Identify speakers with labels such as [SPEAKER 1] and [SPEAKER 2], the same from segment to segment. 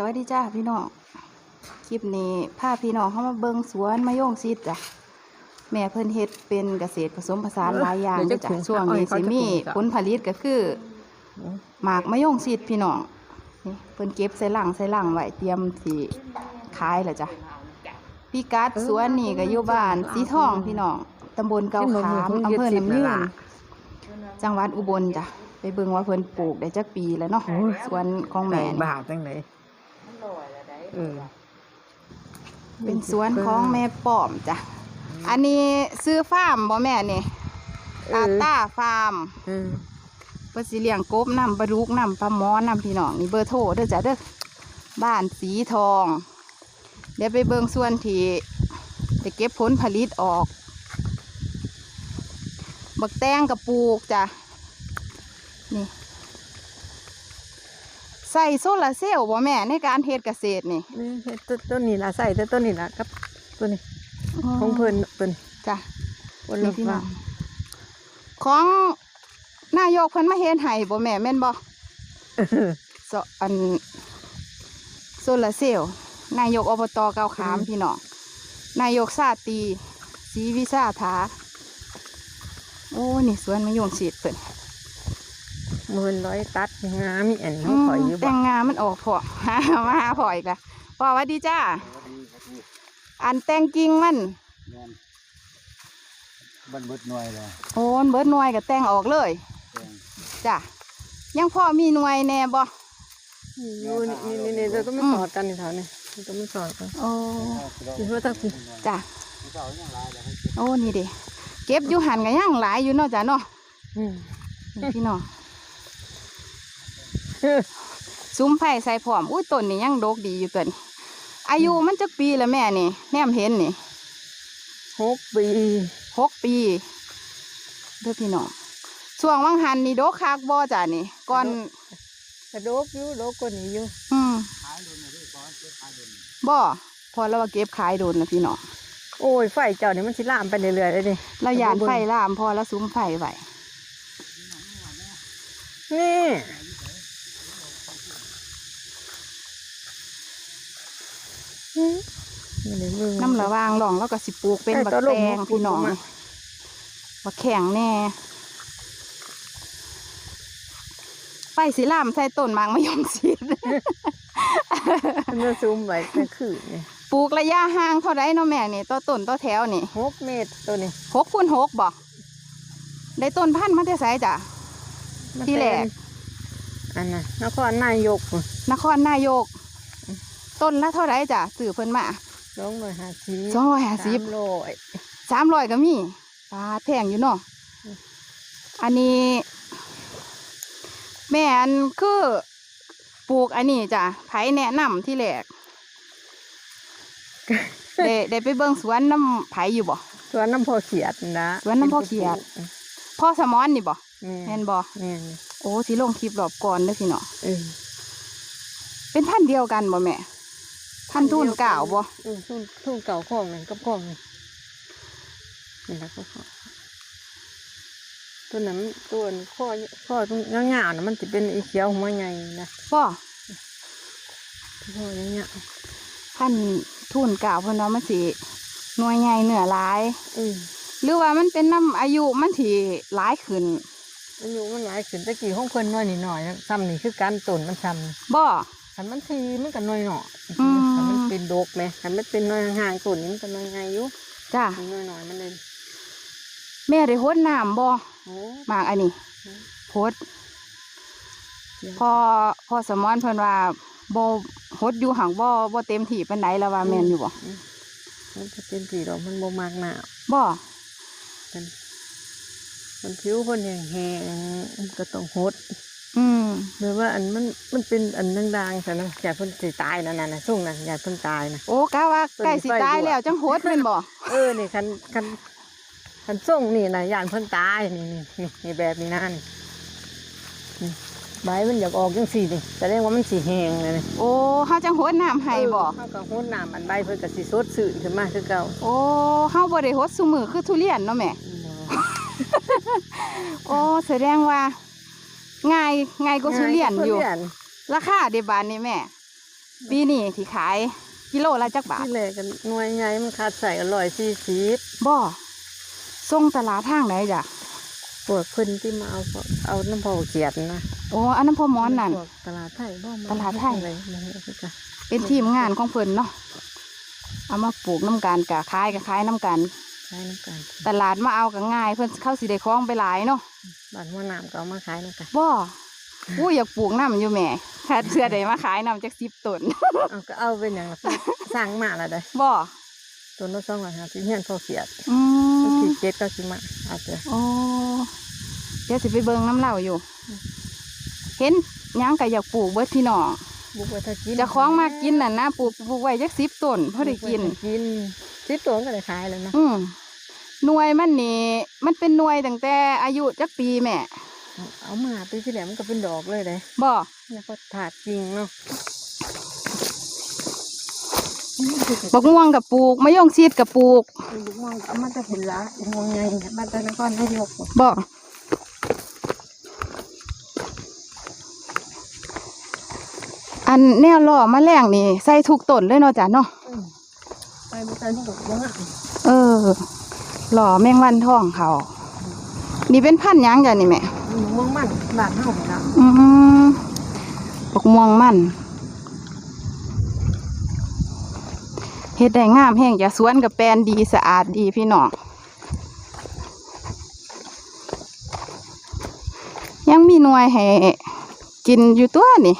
[SPEAKER 1] สวัสดีจ้าพี่น้อง คลิปนี้พาพี่น้องเข้ามาเบิงสวนมะยงชิดจ้ะ แม่เพิ่นเฮ็ดเป็นเกษตรผสมผสานหลายอย่าง
[SPEAKER 2] เดี๋ยวจะ
[SPEAKER 1] จ้ะ
[SPEAKER 2] ถุง
[SPEAKER 1] ช่วงนี้
[SPEAKER 2] เอา
[SPEAKER 1] สิ
[SPEAKER 2] ให้เขาจะ
[SPEAKER 1] มี
[SPEAKER 2] ถุงจ้ะ
[SPEAKER 1] ผลผลิตก็คือ หมากมะยงชิดพี่น้องนี่เพิ่นเก็บใส่ลังใส่ลังไว้เตรียมสิขายแล้วจ้ะพี่กัดสวนนี่ก็อยู่บ้านสีทองพี่น้องตำบลเกาขามอำเภอน้ำยืน จังหวัดอุบลจ้ะ ไปเบิ่งว่าเพิ่นปลูกได้จักปีแล้วเนาะ
[SPEAKER 2] โอ้ย
[SPEAKER 1] สวนของ
[SPEAKER 2] แม่
[SPEAKER 1] แม่นี่
[SPEAKER 2] บาทจังไหน เออ
[SPEAKER 1] เป็นสวนของแม่ป้อมจ้ะ อันนี้ซื้อฟาร์มบ่แม่นี่
[SPEAKER 2] เอ
[SPEAKER 1] ตา
[SPEAKER 2] อ
[SPEAKER 1] ต้าฟาร์ม
[SPEAKER 2] เออ
[SPEAKER 1] เพิ่นสิเลี้ยงกบนำปลาดุกนำปลาหมอนำพี่น้องนี่เบอร์โทรเด้อจ้ะเด้อบ้านสีทอง เดี๋ยวไปเบิ่งส่วนที่จะเก็บผลผลิตออก บักแตงกับปลูกจ้ะนี่ ใส่โซลาร์เซลล์บ่แม่ในการเฮ็ดเกษตรนี่
[SPEAKER 2] นี่เฮ็ดต้นต้นนี้ละใส่แต่ต้นนี้ละกับตัวนี้ของเพิ่นเพิ่น
[SPEAKER 1] จ้ะ
[SPEAKER 2] วัน
[SPEAKER 1] นี่
[SPEAKER 2] ละ
[SPEAKER 1] พี่น้
[SPEAKER 2] ฟั
[SPEAKER 1] องงของนายกเพิ่นมาเฮ็ดให้บ่แม่แม่นบ่
[SPEAKER 2] เออ
[SPEAKER 1] โซอันโซลาร์เซลล์นายกอบตเกาขามพี่น้องนายกซาตรีศรีวิชาถาโอ้นี่สวนมะยงชิดเพิ่น
[SPEAKER 2] มือนร้อยตัดงามมีอันนี้ข่อยอยู่
[SPEAKER 1] แต่
[SPEAKER 2] บ่
[SPEAKER 1] งงานมันออกพอหามาหาพออีกละพ่อหวัดดีจ้าอันแต่งกิ่งมัน
[SPEAKER 3] แม่นบันเบิดหน่วยเลย
[SPEAKER 1] โอ้นเบิดหน่วยก็แต่งออกเลย
[SPEAKER 3] แจ้ง
[SPEAKER 1] จ้ะยังพ่อมีหน่วยแน่บ่
[SPEAKER 2] อยู่นี่นี่นี่เราต้องไม่สอดกันนี่เท่านี่เราต้องไม่สอดกัน
[SPEAKER 1] โอ้
[SPEAKER 2] คิดว่าตั้งสิ
[SPEAKER 1] จ้ะ
[SPEAKER 3] เสาอย่างไรเลย
[SPEAKER 1] โอ้นี่เดิเก็บอยู่หันกันย่างหลายอยู่เนาะจ้ะเนาะ
[SPEAKER 2] อืม
[SPEAKER 1] นี่พี่น้อง ซุ้มไผ่ใส่พร้อมอุ้ยต้นนี่ยังโดกดีอยู่ตัวนี้อายุมันจักปีแล้วแม่นี่แนมเห็นนี่
[SPEAKER 2] หกปี
[SPEAKER 1] หกปีเด้อพี่น้องช่วงวังหันนี่โดกคักบ่จ้ะนี่ก่อน
[SPEAKER 2] กระโดกอยู่โดกกว่านี้อยู่
[SPEAKER 1] อืมบ่พอเราว่าเก็บขายโดนนะพี่น้อง
[SPEAKER 2] โอ้ยไฟเจ้านี่มันสิลามไปเรื่อยๆเลยดิ
[SPEAKER 1] เรายานไฟลามพอแล้วซุ้มไฟไว้
[SPEAKER 2] นี่อืม นี่เลยมึง
[SPEAKER 1] น้ำระวางหลองแล้วก็สิปลูกเป็น
[SPEAKER 2] ไอ้
[SPEAKER 1] บัก
[SPEAKER 2] ตัวลู
[SPEAKER 1] แต
[SPEAKER 2] ก
[SPEAKER 1] ง
[SPEAKER 2] มัน
[SPEAKER 1] พี่น้อง
[SPEAKER 2] ปลูกมา
[SPEAKER 1] บักแข็งแน่ไฟสีลามใส่ต้นหมากมะยมชิด
[SPEAKER 2] มันจะซูมไว้กลางคืนนี่
[SPEAKER 1] ปลูกระยะห่างเท่าไรเนาะแม่นี่ต่อต้นต่อแถวนี่
[SPEAKER 2] หกเมตรตัวนี้
[SPEAKER 1] หกคูณหกบ่ได้ต้นพันธุ์มาแต่ไสจ้ะ
[SPEAKER 2] มัน
[SPEAKER 1] ที่แรก
[SPEAKER 2] เป็นอันน่ะนครนายก
[SPEAKER 1] นครนายก ต้นละเท่าไรจ้ะสื่อเพิ่นมา
[SPEAKER 2] สองร้อยห้าสิบ
[SPEAKER 1] สองร้อยห้าสิบ
[SPEAKER 2] สามร้อย
[SPEAKER 1] สามร้อยก็มีปลาแพงอยู่เนาะอันนี้ แม่อันคือปลูกอันนี้จ้ะไผแนะนำที่แรกได้ได้ไปเบิ่งสวนน้ำไผอยู่บ่
[SPEAKER 2] สวนน้ำพอเขียดนะ
[SPEAKER 1] สวนน้ำพอเขียดพ่อสมอนนี่บ่
[SPEAKER 2] แม่
[SPEAKER 1] แม่นบ่
[SPEAKER 2] แม่น
[SPEAKER 1] โอ้สิลงคลิปรอบก่อนเด้อพี่เนาะ
[SPEAKER 2] เออ
[SPEAKER 1] เป็นพันธุ์เดียวกันบ่แม่ พันธุ์ทุนเก่าบ่
[SPEAKER 2] เออทุ่นทุ่นเก่าข้องหนึ่งกับข้องหนึ่งนี่แหละก็ข้องตัวนั้นตัวนั้นข้อข้อตรงยาวๆนะมันจะเป็นอีเขียวหัวใหญ่นะ
[SPEAKER 1] บ่
[SPEAKER 2] ข้อยาว
[SPEAKER 1] พันธุ์ทุนเก่าเพิ่นว่ามันสิหน่วยใหญ่เนื้อหลาย
[SPEAKER 2] ๆเออ
[SPEAKER 1] หรือว่ามันเป็นน้ำอายุมันที่หลายขึ้น
[SPEAKER 2] อายุมันหลายขึ้นตะกี้ของเพิ่นน้อยนิดหน่อยซ้ำนี่คือการต้นมันซ้ำ
[SPEAKER 1] บ่
[SPEAKER 2] คันมันทีมันก็น้อยหน่อย
[SPEAKER 1] อืม
[SPEAKER 2] คันมัน เป็นดกเลยคันมันเป็นน้อยห่างๆต้นนี้มันก็น้อยไงอยู่
[SPEAKER 1] จ้า
[SPEAKER 2] มันน้อยหน่อยมันเลย
[SPEAKER 1] แม่ได้โหดน้ำบ่
[SPEAKER 2] โอ้
[SPEAKER 1] หมากอันนี้โหดพอพอสมอนเพิ่นว่าบ่โหดอยู่หังบ่บ่เต็มที่ปานใดแล้วว่าแม่นอยู่บ่
[SPEAKER 2] มันจะเป็นสีดอกมันบ่มากหนา
[SPEAKER 1] บ่
[SPEAKER 2] มันมันผิวคนแห้งๆมันก็ต้องหด
[SPEAKER 1] อืม
[SPEAKER 2] หรือว่าอันมันมันเป็นอันดังๆแต่นะอย่าเพิ่นสิตายนะนั่นน่ะช่วงนั้นอย่าเพิ่นตายนะ
[SPEAKER 1] โอ้กะว่าใกล้สิตายแล้วจังโหดแม่นบ่
[SPEAKER 2] เออนี่คันคันคันส่งนี่นะย่านเพิ่นตายนี่นี่นี่นี่แบบนี้นะนี่นี่ใบมันอยากออกจังสี่นี่แสดงว่ามันสีแห้งเลยนี่
[SPEAKER 1] โอ้เฮาจังโหดน้ำให้บ่
[SPEAKER 2] เออเขาก็โหดน้ำอันใบเพิ่นก็สิสดสื่นขึ้นมาคือเก่า
[SPEAKER 1] โอ้เฮาบ่ได้โหดซุมือคือทุเรียนเนาะแม่โอ้แสดงว่า ง่ายง่ายกว่าทุเรียนอยู่
[SPEAKER 2] ทุเรีน
[SPEAKER 1] ราคาเดบานนี่แม่ ปีนี้ที่ขายกิโลละจักบาท
[SPEAKER 2] ที่แรกกันหน่วยใหญ่มันขาดใส่อร่อยสี่สิบ
[SPEAKER 1] บ่ส่งตลาดทางไหนจ้ะ
[SPEAKER 2] พวกเพิ่นที่มาเอาเขาเอาน้ำพอเขียดนะ
[SPEAKER 1] โอ้อันนั้นพ่อหมอนนั่น
[SPEAKER 2] พวกตลาดไทยบ่ม
[SPEAKER 1] ตลาดไทย
[SPEAKER 2] อะไรมันนี่คือกัน
[SPEAKER 1] เป็นทีมงานของเพิ่นเนาะเอามาปลูกน้ำกันกะขายกะขายน้ำกัน
[SPEAKER 2] ขายน้ำกัน
[SPEAKER 1] ตลาดมาเอากัง่าย เพิ่นเข้าสิได้คล้องไปหลายเนาะ
[SPEAKER 2] บ้านหัวน้ำก็เอามาขายน้ำกัน
[SPEAKER 1] บ่อู้อยากปลูกน้ำอยู่แหม่ถ้าเชื่อได้มาขายน้ำจากสิบต้น
[SPEAKER 2] เอาก็เอาเป็นอย่างละสร้างมาละได้
[SPEAKER 1] บ่
[SPEAKER 2] ตัวละสองร้อยห้าสิบเฮียนพอเขียด
[SPEAKER 1] อื
[SPEAKER 2] มัน
[SPEAKER 1] ม
[SPEAKER 2] สี่เจ็ดก็สิมาเอาไป
[SPEAKER 1] โอ้เดี๋ยวสิไปเบิ่งน้ำเหล่าอยู่ เห็นหยังก็อยากปลูกเบิดพี่น้อง
[SPEAKER 2] บุกไปถ้ากิน
[SPEAKER 1] เจะคล้าของมากินน่ะนะปลูกปลูกไว้จักสิบต้นพอได้กิน
[SPEAKER 2] กินสิบตัวก็ได้ขายแล้วนะ
[SPEAKER 1] อืม หน่วยมันนี่มันเป็นหน่วยตั้งแต่อายุจักปีแม่
[SPEAKER 2] เอามาปีที่แล้วมันก็เป็นดอกเลยเลย
[SPEAKER 1] บ่
[SPEAKER 2] แล้วก็ถาดจริงเนาะ
[SPEAKER 1] บักม่วงกับปลูกมะยงชิดกับปลูก
[SPEAKER 2] บุกมองเอามาจะเห็นละมองไงบ้านตะนครนายก
[SPEAKER 1] บ่อันแนวล่อมาแรงนี่ ใส่ทุกต้นเลยเนาะจ้ะเนาะ
[SPEAKER 2] อืมไปบุกไปบุกว่า
[SPEAKER 1] เออ หล่อแมงวันทองเขานี่เป็นพันธุ์หยังจ้ะนี่แม่
[SPEAKER 2] มองมันบาดเท่าไหร่
[SPEAKER 1] อืมปกม่วงมันเฮ็ดได้งามแห้งจะสวนกับแปลนดีสะอาดดีพี่น้องยังมีหน่วยให้กินอยู่ตัวนี่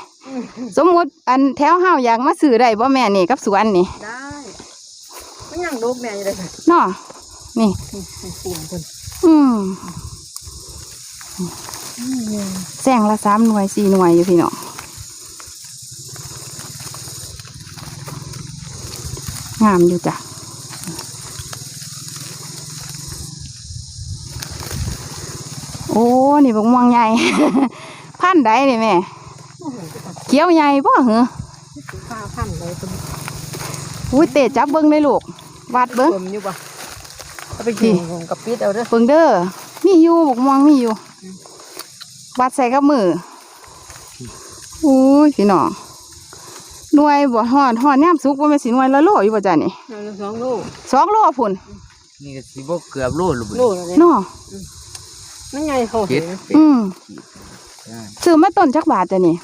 [SPEAKER 1] สมมุติอันแถวเฮาอยากมาซื้อได้บ่แม่นี่กับสวนนี่
[SPEAKER 2] ได้ไม่ยังลูกแม่อยู่เลยค่ะ
[SPEAKER 1] เนาะ นี่
[SPEAKER 2] ปุ่มคน
[SPEAKER 1] อืมแซงละสามหน่วยสี่หน่วยอยู่พี่น้องงามอยู่จ้ะโอ้นี่บกม่วงใหญ่ พันธุ์ใดนี่แม่เกี้ยวใหญ่ป่ะเหรอ
[SPEAKER 2] ผ้าพันเลยตัว
[SPEAKER 1] อุ้ยเตะจับเบิ้งได้ลูกวัดเบิ้ง
[SPEAKER 2] ผมอยู่ปะ เอาไปกินผมกับปิดเอาเด้อ
[SPEAKER 1] เบิ้งเด้อมีอยู่บกม่วงมีอยู่วัดใส่กับมืออุ้ยพี่น้องหน่วยบ่หอดหอดย่ามสุกบ่แม่นสิหน่วยละโลอยู่บ่จ้ะนี่
[SPEAKER 2] เอาละสองลูก
[SPEAKER 1] สองโลพุ่น
[SPEAKER 3] นี่ก็สิบ่เกือบโลหรือบ่
[SPEAKER 2] ลูกเลย
[SPEAKER 1] เนาะ
[SPEAKER 2] นั่นไงเขา
[SPEAKER 3] เจ็
[SPEAKER 2] เห็
[SPEAKER 3] ด
[SPEAKER 2] น
[SPEAKER 3] เป็ด
[SPEAKER 1] อืม
[SPEAKER 3] ได้
[SPEAKER 1] ซื้อมาต้นจักบาทจ้ะนี่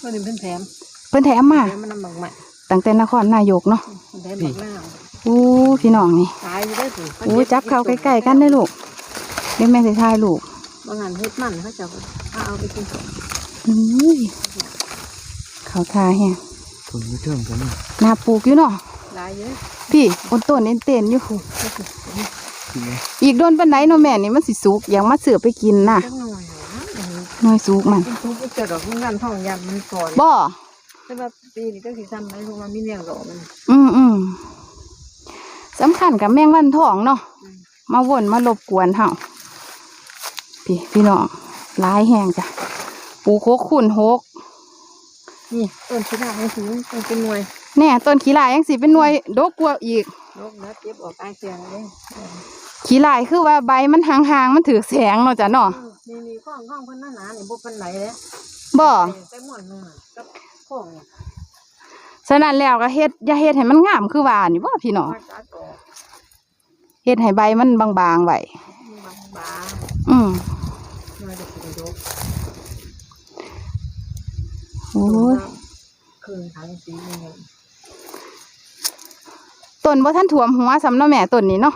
[SPEAKER 2] ก็นี่เป็นแถม
[SPEAKER 1] เพิ่นแถมมา
[SPEAKER 2] แถมมันนำบักใหม่
[SPEAKER 1] ตั้งแต่นครนายกเนาะ
[SPEAKER 2] มันได้บักหน้า
[SPEAKER 1] อู้พี่น้องนี่
[SPEAKER 2] ตายอยู่ได้สิ
[SPEAKER 1] อู้จับเข้าใกล้ๆกันได้อลูกเดี๋ยวแม่สิถ่ายลูก
[SPEAKER 2] บางงานเฮ็ดมันเขาจะเอาเอาไปกิน
[SPEAKER 1] อุ้ยเขาทาแฮะ
[SPEAKER 3] คุณผู้ชมกันนี่
[SPEAKER 1] นาปลูกอยู่เนาะ
[SPEAKER 2] หลายเยอะ
[SPEAKER 1] พี่บนต้นเต้นๆอยู่
[SPEAKER 3] จริงไหม
[SPEAKER 1] อีกโดนปานไหนเนาะแม่นี่มันสิสุกอย่างมาเสือไปกินน่ะ
[SPEAKER 2] จังหน่อยนะ
[SPEAKER 1] หน่อยสุกมัน
[SPEAKER 2] เป็นทุกข์เกิดดอกงานทองยำมันก่อน
[SPEAKER 1] บ่
[SPEAKER 2] แต่ว่าปีนี้ก็สิทำไหมเพราะว่ามีแนวดอกมัน
[SPEAKER 1] อืมอืม สำคัญกับแมงวันทองเนาะ
[SPEAKER 2] อืม
[SPEAKER 1] มาวนมารบกวนเฮาพี่พี่น้องหลายแห้งจ้ะปลูกโคกขุนโฮก
[SPEAKER 2] นี่ต้นชิดามันถือมันเป็นหน่วย
[SPEAKER 1] แน่ต้นขี้ลายยังสิเป็นหน่วยดกกว่าอีก
[SPEAKER 2] ดอกนะเก็บออกใต้เสียงเลย
[SPEAKER 1] ขี้ลายคือว่าใบมันห่างๆมันถือแสงเนาะจ้ะเนาะ
[SPEAKER 2] นี่นี่ข้องข้องเพิ่นหนาๆนี่บ่เป็นไหนเลย
[SPEAKER 1] บ่
[SPEAKER 2] ไปหมดนึงกับข้องเนี่ย
[SPEAKER 1] ฉะนั้นแล้วก็เฮ็ดอย่าเฮ็ดให้มันงามคือว่านี่บ่พี่น้อง
[SPEAKER 2] มาจัดออก
[SPEAKER 1] เฮ็ดให้ใบมันบางๆไว้
[SPEAKER 2] บางบาง
[SPEAKER 1] อืม
[SPEAKER 2] หน่วยจะเป็นดอก
[SPEAKER 1] โอ้ย
[SPEAKER 2] คืนทั้งสีเงิน
[SPEAKER 1] ต้นบ่ทันท่วมหัวสำเนาะแม่ต้นนี้เนาะ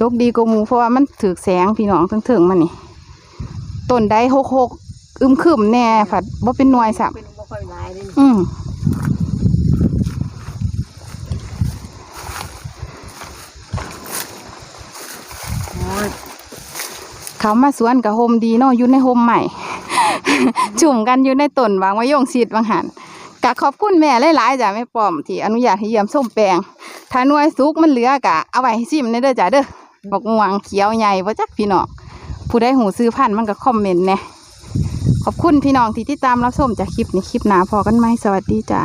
[SPEAKER 1] ดกดีกว่าหมู่เพราะว่ามันถือแสงพี่น้องถึงๆมันนี่ต้นใดหกๆอึมครึมแน่ผัดบ่เป็นหน่วยสับ
[SPEAKER 2] เป็นบ่ค่อยหลายเลย
[SPEAKER 1] อืม เขามาสวนกับโฮมดีเนาะอยู่ในโฮมใหม่ จุ่มกันอยู่ในต้นวางไว้โยงซีดวางหันกะขอบคุณแม่หลายๆจ้ะแม่ป้อมที่อนุญาตให้เยี่ยมส้มแปลงถ้าหน่วยสุกมันเหลือกะเอาไว้ให้ซิมในเด้อจ้ะเด้อบอกม่วงเขียวใหญ่บ่จักพี่น้องผู้ใดหูซื้อพันมันก็คอมเมนต์แหน่ขอบคุณพี่น้องที่ติดตามรับชมจากคลิปนี้คลิปหน้าพอกันไหมสวัสดีจ้ะ